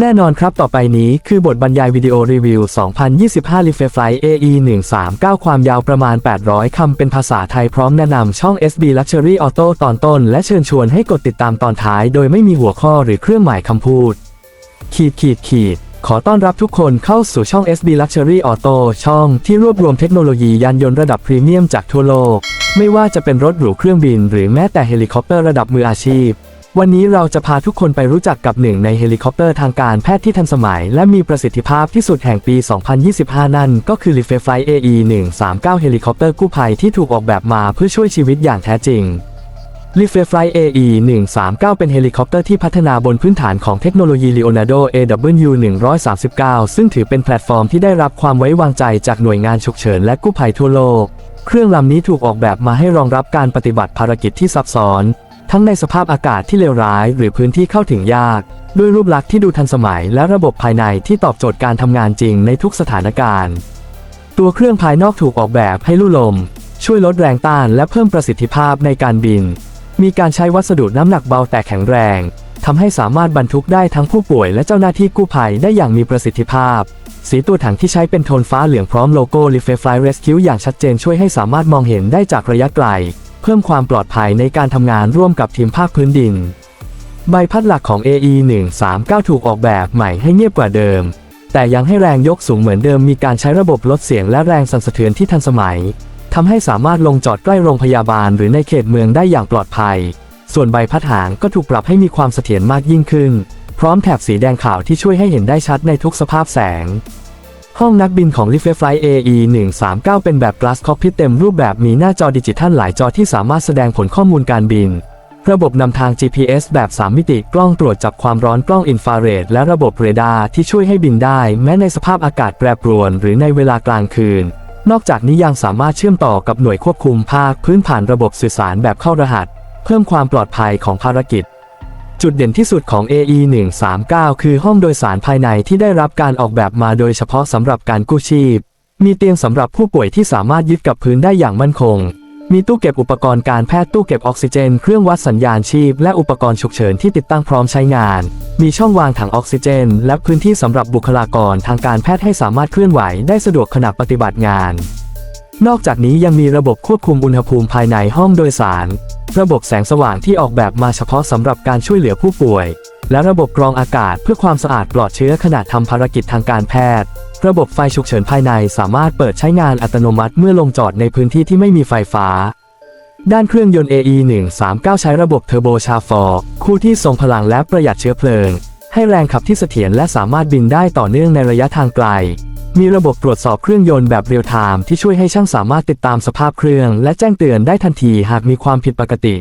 แน่นอนครับต่อไปนี้คือบทบรรยายวิดีโอรีวิว 2025 l i f e Flight AE 139 ความยาวประมาณ 800 คำเป็นภาษาไทยพร้อมแนะนำช่อง SB Luxury Auto ตอนต้น และเชิญชวนให้กดติดตามตอนท้าย โดยไม่มีหัวข้อหรือเครื่องหมายคำพูด ขีดขีดขีดขอต้อนรับทุกคนเข้าสู่ช่อง SB Luxury Auto ช่องที่รวบรวมเทคโนโลยียานยนต์ระดับพรีเมียมจากทั่วโลก ไม่ว่าจะเป็นรถหรูเครื่องบิน หรือแม้แต่เฮลิคอปเตอร์ระดับมืออาชีพ วันนี้เราจะพาทุกคนไปรู้จักกับหนึ่งในเฮลิคอปเตอร์ทางการแพทย์ที่ทันสมัย และมีประสิทธิภาพที่สุดแห่งปี 2025 นั่นก็คือ l i f e Flight AE 139เฮลิคอปเตอร์กู้ภัยที่ถูกออกแบบมาเพื่อช่วยชีวิตอย่างแท้จริง l i f e Flight AE 139เป็นเฮลิคอปเตอร์ที่พัฒนาบนพื้นฐานของเทคโนโลยี Leonardo AW 139 ซึ่งถือเป็นแพลตฟอร์มที่ได้รับความไว้วางใจจากหน่วยงานฉุกเฉินและกู้ภัยทั่วโลก เครื่องลำนี้ถูกออกแบบมาให้รองรับการปฏิบัติภารกิจที่ซับซ้อน ทั้งในสภาพอากาศที่เลวร้ายหรือพื้นที่เข้าถึงยาก ด้วยรูปลักษณ์ที่ดูทันสมัยและระบบภายในที่ตอบโจทย์การทำงานจริงในทุกสถานการณ์ ตัวเครื่องภายนอกถูกออกแบบให้ลู่ลม ช่วยลดแรงต้านและเพิ่มประสิทธิภาพในการบิน มีการใช้วัสดุน้ำหนักเบาแต่แข็งแรงทำให้สามารถบรรทุกได้ทั้งผู้ป่วยและเจ้าหน้าที่กู้ภัยได้อย่างมีประสิทธิภาพ สีตัวถังที่ใช้เป็นโทนฟ้าเหลืองพร้อมโลโก้ l i f e Fly Rescue อย่างชัดเจนช่วยให้สามารถมองเห็นได้จากระยะไกล เพิ่มความปลอดภัยในการทำงานร่วมกับทีมภาคพื้นดิน ใบพัดหลักของ AE 139ถูกออกแบบใหม่ให้เงียบกว่าเดิม แต่ยังให้แรงยกสูงเหมือนเดิมมีการใช้ระบบลดเสียงและแรงสั่นสะเทือนที่ทันสมัยทำให้สามารถลงจอดใกล้โรงพยาบาลหรือในเขตเมืองได้อย่างปลอดภัย ส่วนใบพัดหางก็ถูกปรับให้มีความเสถียรมากยิ่งขึ้น พร้อมแถบสีแดงขาวที่ช่วยให้เห็นได้ชัดในทุกสภาพแสง ห้องนักบินของ l i f e Flight AE 139เป็นแบบ Glass Cockpit เต็มรูปแบบมีหน้าจอดิจิทัลหลายจอที่สามารถแสดงผลข้อมูลการบิน ระบบนำทาง GPS แบบ 3 มิติกล้องตรวจจับความร้อนกล้องอินฟราเรดและระบบเรดาร์ที่ช่วยให้บินได้ แม้ในสภาพอากาศแปรปรวน หรือในเวลากลางคืน นอกจากนี้ยังสามารถเชื่อมต่อกับหน่วยควบคุมภาค พื้นผ่านระบบสื่อสารแบบเข้ารหัส เพิ่มความปลอดภัยของภารกิจ จุดเด่นที่สุดของ AE 139คือห้องโดยสารภายในที่ได้รับการออกแบบมาโดยเฉพาะสำหรับการกู้ชีพ มีเตียงสำหรับผู้ป่วยที่สามารถยึดกับพื้นได้อย่างมั่นคง มีตู้เก็บอุปกรณ์การแพทย์ตู้เก็บออกซิเจน เครื่องวัดสัญญาณชีพ และอุปกรณ์ฉุกเฉินที่ติดตั้งพร้อมใช้งาน มีช่องวางถังออกซิเจน และพื้นที่สำหรับบุคลากรทางการแพทย์ให้สามารถเคลื่อนไหวได้สะดวกขณะปฏิบัติงาน นอกจากนี้ยังมีระบบควบคุมอุณหภูมิภายในห้องโดยสาร ระบบแสงสว่างที่ออกแบบมาเฉพาะสำหรับการช่วยเหลือผู้ป่วย และระบบกรองอากาศเพื่อความสะอาดปลอดเชื้อขณะทำภารกิจทางการแพทย์ ระบบไฟฉุกเฉินภายในสามารถเปิดใช้งานอัตโนมัติเมื่อลงจอดในพื้นที่ที่ไม่มีไฟฟ้า ด้านเครื่องยนต์ AE 139ใช้ระบบเทอร์โบชาฟอร์คู่ที่ทรงพลังและประหยัดเชื้อเพลิง ให้แรงขับที่เสถียรและสามารถบินได้ต่อเนื่องในระยะทางไกล มีระบบตรวจสอบเครื่องยนต์แบบเรียลไทม์ที่ช่วยให้ช่างสามารถติดตามสภาพเครื่อง และแจ้งเตือนได้ทันทีหากมีความผิดปกติ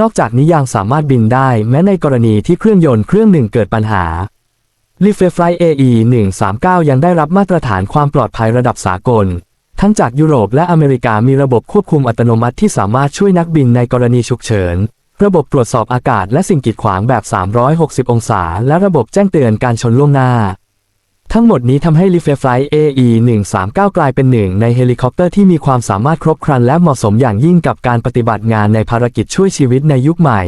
นอกจากนี้ยังสามารถบินได้แม้ในกรณีที่เครื่องยนต์เครื่องหนึ่งเกิดปัญหา l i f e Flight AE 139ยังได้รับมาตรฐานความปลอดภัยระดับสากล ทั้งจากยุโรปและอเมริกามีระบบควบคุมอัตโนมัติที่สามารถช่วยนักบินในกรณีฉุกเฉิน ระบบตรวจสอบอากาศและสิ่งกีดขวางแบบ 360 องศา และระบบแจ้งเตือนการชนล่วงหน้า ทั้งหมดนี้ทำให้ l i f e Flight AE 139กลายเป็นหนึ่งในเฮลิคอปเตอร์ที่มีความสามารถครบครันและเหมาะสมอย่างยิ่งกับการปฏิบัติงานในภารกิจช่วยชีวิตในยุคใหม่